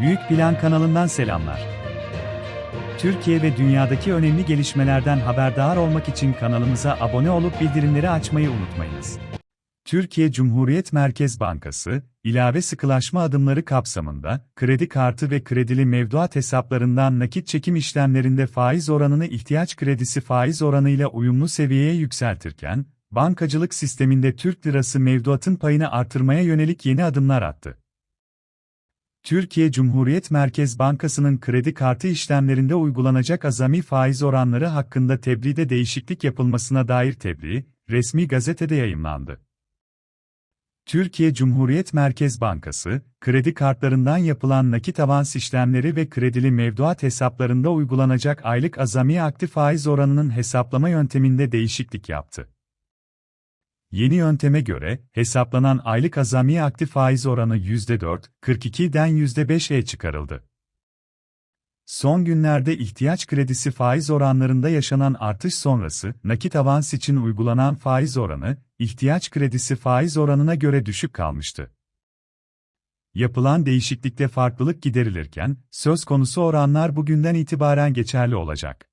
Büyük Plan kanalından selamlar. Türkiye ve dünyadaki önemli gelişmelerden haberdar olmak için kanalımıza abone olup bildirimleri açmayı unutmayınız. Türkiye Cumhuriyet Merkez Bankası, ilave sıkılaşma adımları kapsamında, kredi kartı ve kredili mevduat hesaplarından nakit çekim işlemlerinde faiz oranını ihtiyaç kredisi faiz oranıyla uyumlu seviyeye yükseltirken, bankacılık sisteminde Türk lirası mevduatın payını artırmaya yönelik yeni adımlar attı. Türkiye Cumhuriyet Merkez Bankası'nın kredi kartı işlemlerinde uygulanacak azami faiz oranları hakkında tebliğde değişiklik yapılmasına dair tebliğ, resmi gazetede yayımlandı. Türkiye Cumhuriyet Merkez Bankası, kredi kartlarından yapılan nakit avans işlemleri ve kredili mevduat hesaplarında uygulanacak aylık azami aktif faiz oranının hesaplama yönteminde değişiklik yaptı. Yeni yönteme göre, hesaplanan aylık azami aktif faiz oranı %4, 42'den %5'e çıkarıldı. Son günlerde ihtiyaç kredisi faiz oranlarında yaşanan artış sonrası, nakit avans için uygulanan faiz oranı, ihtiyaç kredisi faiz oranına göre düşük kalmıştı. Yapılan değişiklikte farklılık giderilirken, söz konusu oranlar bugünden itibaren geçerli olacak.